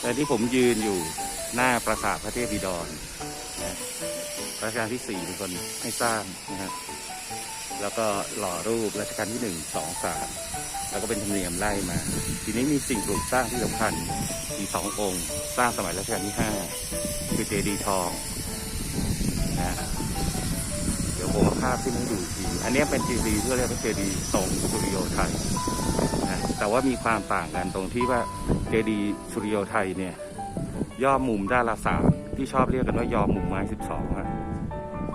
แต่ที่ผมยืนอยู่หน้าปราสาทพระเทพบิดรนะรัชกาลที่สี่เป็นคนให้สร้างนะครับแล้วก็หล่อรูปรัชกาลที่หนึ่งสองสามแล้วก็เป็นธรรมเนียมไล่มา ทีนี้มีสิ่งปลูกสร้างที่สำคัญอีสององค์ สร้างสมัยรัชกาลที่ห้าคือเจดีย์ทองนะเดี๋ยวผมภาพที่ให้ดูอีกที อันนี้เป็นเจดีย์ที่เรียกว่าเจดีย์ทรงสุริโยไทย แต่ว่ามีความต่างกันตรงที่ว่าเจดีย์สุริโยไทยเนี่ย ย่อมุมด้านละสามที่ชอบเรียกกันว่าย่อมุมไม้สิบสองอะ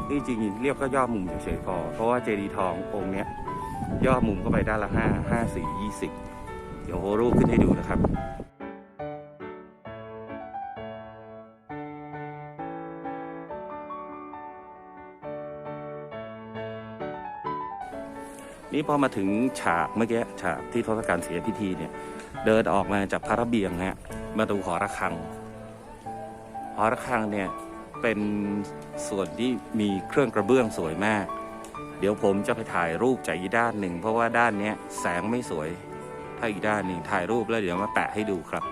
นี่จริงเรียกก็ย่อมุมเฉยๆพอ เพราะว่าเจดีย์ทององค์เนี้ยย่อมุมเข้าไปด้านละห้าห้าสี่ยี่สิบเดี๋ยวโฮรูปขึ้นให้ดูนะครับ นี่พอมาถึงฉากเมื่อกี้ฉากที่ทศกัณฐ์เสียพิธีเนี่ย เดินออกมาจากพระระเบียงฮะมาดูหอระฆัง หอระฆังเนี่ยเป็นส่วนที่มีเครื่องกระเบื้องสวยมาก เดี๋ยวผมจะไปถ่ายรูปจากอีกด้านหนึ่ง เพราะว่าด้านเนี้ยแสงไม่สวย ถ้าอีกด้านหนึ่งถ่ายรูปแล้วเดี๋ยวมาแปะให้ดูครับ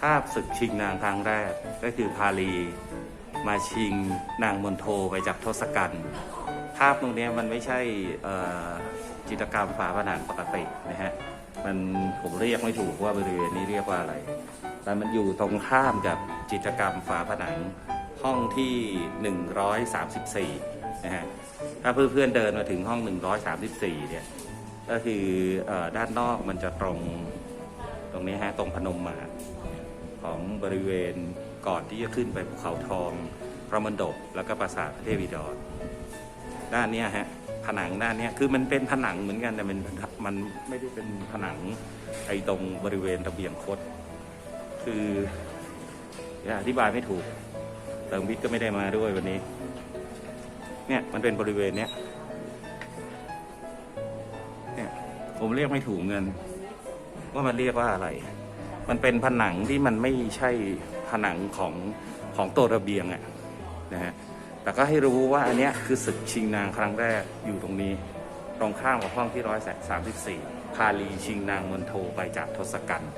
ภาพศึกชิงนางครั้งแรกก็คือพาลีมาชิงนางมนโทไปจากทศกัณฐ์ภาพตรงนี้มันไม่ใช่จิตรกรรมฝาผนังปกตินะฮะมันผมเรียกไม่ถูกว่าบริเวณนี้เรียกว่าอะไร แต่มันอยู่ตรงข้ามกับจิตรกรรมฝาผนังห้องที่ 134 นะฮะ ถ้าเพื่อนๆเดินมาถึงห้อง 134 เนี่ย ก็คืออด้านนอกมันจะตรง ตรงนี้ฮะตรงพนมมาของบริเวณก่อนที่จะขึ้นไปภูเขาทอง พระมณฑปแล้วก็ปราสาทพระเทพบิดรด้านเนี้ยฮะผนังด้านเนี้ยคือมันเป็นผนังเหมือนกันแต่มันมันไม่ได้เป็นผนังไอ้ตรงบริเวณระเบียงคดคืออธิบายไม่ถูกเติมวิทย์ก็ไม่ได้มาด้วยวันนี้ เนี่ยมันเป็นบริเวณเนี้ยเนี่ยผมเรียกไม่ถูกเงิน ว่ามันเรียกว่าอะไร มันเป็นผนังที่มันไม่ใช่ผนังของของตัวระเบียงอะนะฮะแต่ก็ให้รู้ว่าอันเนี้ยคือศึกชิงนางครั้งแรกอยู่ตรงนี้ ตรงข้ามกับห้องที่ร้อยสามสิบสี่พาลีชิงนางมณโทไปจากทศกัณฐ์